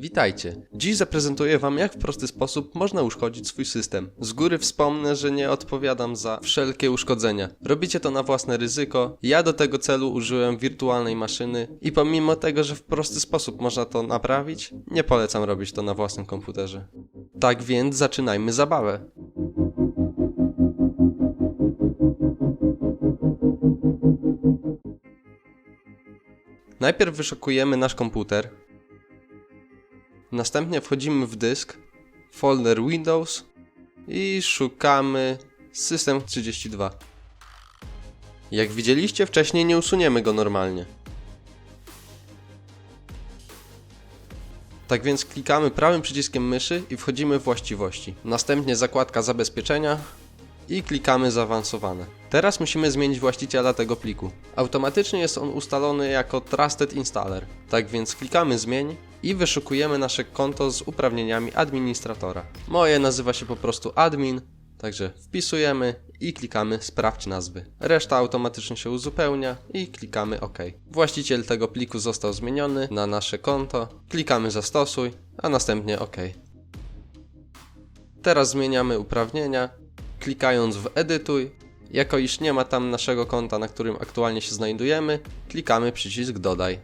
Witajcie. Dziś zaprezentuję Wam, jak w prosty sposób można uszkodzić swój system. Z góry wspomnę, że nie odpowiadam za wszelkie uszkodzenia. Robicie to na własne ryzyko. Ja do tego celu użyłem wirtualnej maszyny i pomimo tego, że w prosty sposób można to naprawić, nie polecam robić to na własnym komputerze. Tak więc zaczynajmy zabawę. Najpierw wyszukujemy nasz komputer. Następnie wchodzimy w dysk, folder Windows i szukamy System 32. Jak widzieliście wcześniej, nie usuniemy go normalnie. Tak więc klikamy prawym przyciskiem myszy i wchodzimy w właściwości. Następnie zakładka zabezpieczenia i klikamy zaawansowane. Teraz musimy zmienić właściciela tego pliku. Automatycznie jest on ustalony jako Trusted Installer. Tak więc klikamy zmień i wyszukujemy nasze konto z uprawnieniami administratora. Moje nazywa się po prostu admin, także wpisujemy i klikamy sprawdź nazwy. Reszta automatycznie się uzupełnia i klikamy OK. Właściciel tego pliku został zmieniony na nasze konto. Klikamy zastosuj, a następnie OK. Teraz zmieniamy uprawnienia, klikając w edytuj. Jako iż nie ma tam naszego konta, na którym aktualnie się znajdujemy, klikamy przycisk dodaj.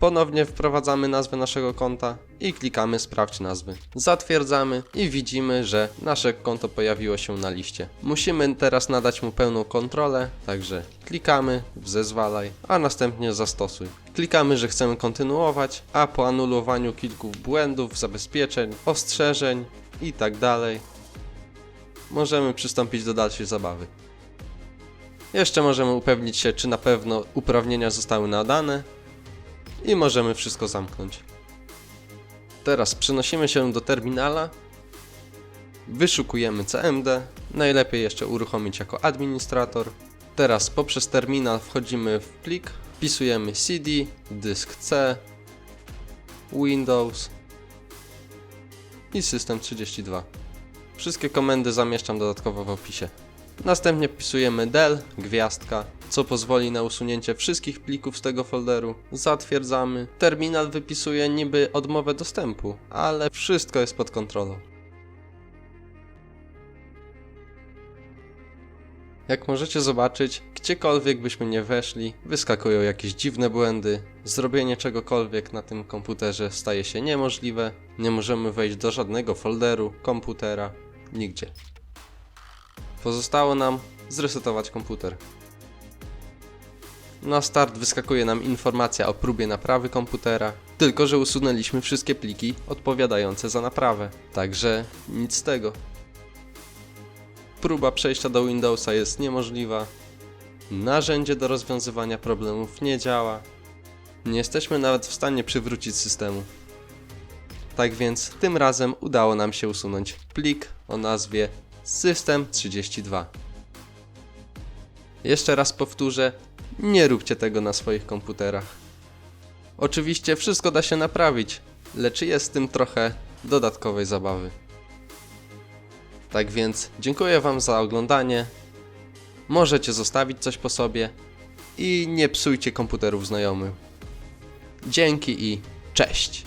Ponownie wprowadzamy nazwę naszego konta i klikamy sprawdź nazwy. Zatwierdzamy i widzimy, że nasze konto pojawiło się na liście. Musimy teraz nadać mu pełną kontrolę, także klikamy w zezwalaj, a następnie zastosuj. Klikamy, że chcemy kontynuować, a po anulowaniu kilku błędów, zabezpieczeń, ostrzeżeń i tak możemy przystąpić do dalszej zabawy. Jeszcze możemy upewnić się, czy na pewno uprawnienia zostały nadane i możemy wszystko zamknąć. Teraz przenosimy się do terminala, wyszukujemy CMD, najlepiej jeszcze uruchomić jako administrator. Teraz poprzez terminal wchodzimy w plik, wpisujemy CD, dysk C, Windows i System 32. Wszystkie komendy zamieszczam dodatkowo w opisie. Następnie wpisujemy del, gwiazdka, co pozwoli na usunięcie wszystkich plików z tego folderu. Zatwierdzamy. Terminal wypisuje niby odmowę dostępu, ale wszystko jest pod kontrolą. Jak możecie zobaczyć, gdziekolwiek byśmy nie weszli, wyskakują jakieś dziwne błędy. Zrobienie czegokolwiek na tym komputerze staje się niemożliwe. Nie możemy wejść do żadnego folderu, komputera, nigdzie. Pozostało nam zresetować komputer. Na start wyskakuje nam informacja o próbie naprawy komputera, tylko że usunęliśmy wszystkie pliki odpowiadające za naprawę, także nic z tego. Próba przejścia do Windowsa jest niemożliwa. Narzędzie do rozwiązywania problemów nie działa. Nie jesteśmy nawet w stanie przywrócić systemu. Tak więc tym razem udało nam się usunąć plik o nazwie System32. Jeszcze raz powtórzę, nie róbcie tego na swoich komputerach. Oczywiście wszystko da się naprawić, lecz jest z tym trochę dodatkowej zabawy. Tak więc dziękuję Wam za oglądanie. Możecie zostawić coś po sobie i nie psujcie komputerów znajomym. Dzięki i cześć!